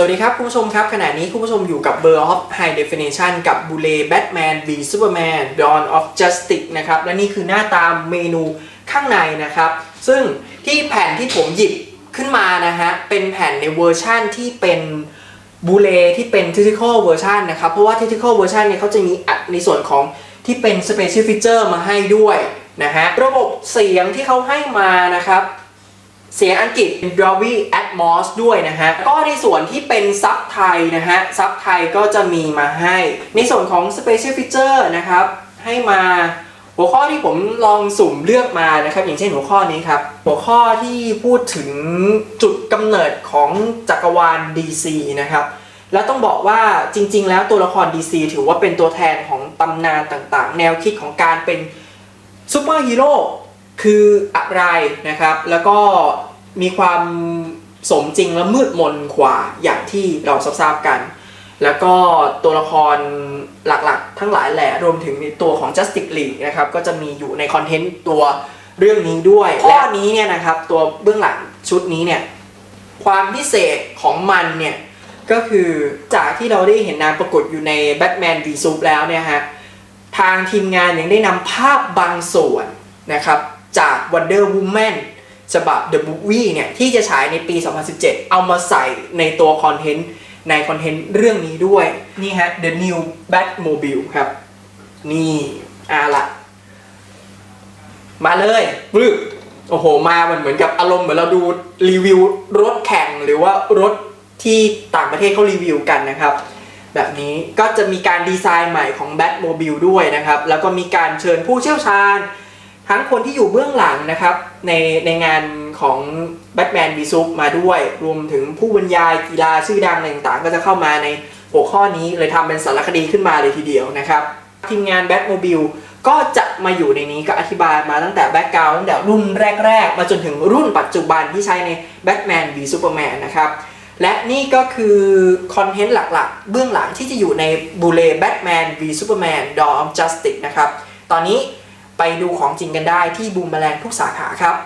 สวัสดีครับ คุณผู้ชมครับ ขณะนี้คุณผู้ชมอยู่กับ Bird of High Definition กับ b u l e Batman v Superman Dawn of Justice นะครับ และนี่คือหน้าตามเมนูข้างในนะครับ ซึ่งที่แผ่นที่ผมหยิบขึ้นมานะฮะ เป็นแผ่นในเวอร์ชั่นที่เป็นบูเลที่เป็น Critical Version นะครับ เพราะว่า Critical Version เนี่ยเขาจะมีอัดในส่วนของที่เป็น Special Feature มาให้ด้วยนะฮะ ระบบเสียงที่เขาให้มานะครับ เสียงอังกฤษเป็น Dolby Atmos ด้วยนะฮะ ก็ในส่วนที่เป็นซับไทยนะฮะ ซับไทยก็จะมีมาให้ ในส่วนของ Special Feature นะครับ ให้มาหัวข้อที่ผมลองสุ่มเลือกมานะครับ อย่างเช่นหัวข้อนี้ครับ หัวข้อที่พูดถึงจุดกำเนิดของจักรวาล DC นะครับ แล้วต้องบอกว่าจริง ๆ แล้วตัวละคร DC ถือว่าเป็นตัวแทนของตำนานต่างๆ แนวคิดของการเป็นซูเปอร์ฮีโร่คืออะไรนะครับ แล้วก็ มีความสมจริงและมืดมนกว่าอย่างที่เราทราบกัน แล้วก็ตัวละครหลักๆ ทั้งหลายแหละรวมถึงในตัวของ Justice League นะครับก็จะมีอยู่ในคอนเทนต์ตัวเรื่องนี้ด้วย ข้อนี้เนี่ยนะครับตัวเบื้องหลังชุดนี้เนี่ยความพิเศษของมันเนี่ยก็คือจากที่เราได้เห็นนางปรากฏอยู่ใน Batman v s u p แล้วเนี่ยฮะทางทีมงานยังได้นำภาพบางส่วนนะครับจาก Wonder Woman ฉบับ The Movie เนี่ยที่จะฉายในปี 2017 เอามาใส่ในตัวคอนเทนต์ในคอนเทนต์เรื่องนี้ด้วย นี่ฮะ The New Batmobile ครับ นี่อาละมาเลยปึ๊บโอ้โห มามันเหมือนกับอารมณ์เหมือนเราดูรีวิวรถแข่งหรือว่ารถที่ต่างประเทศเขารีวิวกันนะครับ แบบนี้ก็จะมีการดีไซน์ใหม่ของ Batmobile ด้วยนะครับ แล้วก็มีการเชิญผู้เชี่ยวชาญ ทั้งคนที่อยู่เบื้องหลังนะครับในในงานของ Batman v s u p มาด้วย รวมถึงผู้บรรยายกีฬาชื่อดังต่างๆ ก็จะเข้ามาในหัวข้อนี้เลยทำเป็นสารคดีขึ้นมาเลยทีเดียวนะครับ ทีมงาน Batmobile ก็จะมาอยู่ในนี้ก็อธิบายมาตั้งแต่แบ็กกราวตั้งแต่รุ่นแรก ๆ มาจนถึงรุ่นปัจจุบันที่ใช้ใน Batman v Superman นนะครับและนี่ก็คือ คอนเทนต์หลักๆ เบื้องหลังที่จะอยู่ในบูเล Batman v Superman Dawn of Justice นะครับ ตอนนี้ ไปดูของจริงกันได้ที่บูมแมลงทุกสาขาครับ